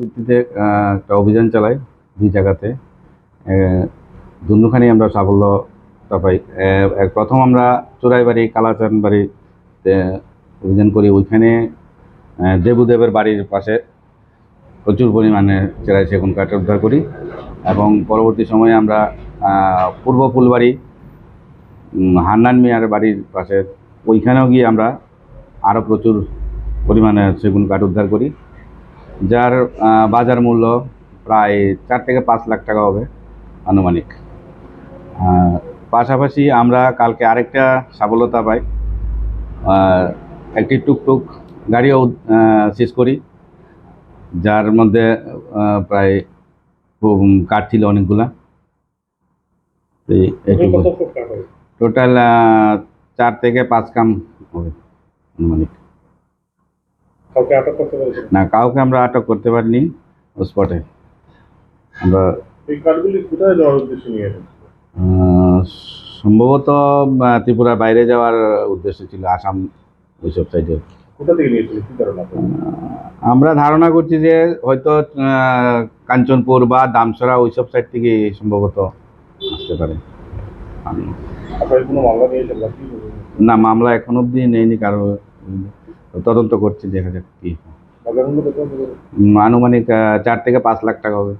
ভিত্তিতে একটা অভিযান চালাই দুই জায়গাতে। দুখানি আমরা সাফল্যতা পাই। প্রথম আমরা চোরাইবাড়ি কালাচান বাড়িতে অভিযান করি। ওইখানে দেবুদেবের বাড়ির পাশে প্রচুর পরিমাণে চেরাই সেগুন কাঠ উদ্ধার করি এবং পরবর্তী সময়ে আমরা পূর্ব ফুলবাড়ি হান্নান মিয়ার বাড়ির পাশে ওইখানেও গিয়ে আমরা আরও প্রচুর পরিমাণে সেগুন কাঠ উদ্ধার করি। যার বাজার মূল্য প্রায় চার থেকে পাঁচ লাখ টাকা হবে আনুমানিক। পাশাপাশি আমরা কালকে আরেকটা সফলতা পাই। একটি টুকটুক গাড়িও শেষ করি। যার মধ্যে প্রায় কাঠ ছিল অনেকগুলা। টোটাল চার থেকে পাঁচ কাম হবে আনুমানিক। কাউকে আটক করতে না কাউকে আমরা আটক করতে পারিনি স্পটে আমরা এই কাঠগুলি কোথায় যাওয়ার উদ্দেশ্যে নিয়ে সম্ভবত ত্রিপুরার বাইরে যাওয়ার উদ্দেশ্য ছিল আসাম ওইসব সাইডে কোথা থেকে? আমরা ধারণা করছি যে হয়তো কাঞ্চনপুর বা দামসরা ওইসব সাইড থেকে সম্ভবত আসতে পারে? না মামলা এখন অবধি নেয়নি কারও। তদন্ত করছি দেখা যাক কি আনুমানিক চার থেকে পাঁচ লাখ টাকা হবে।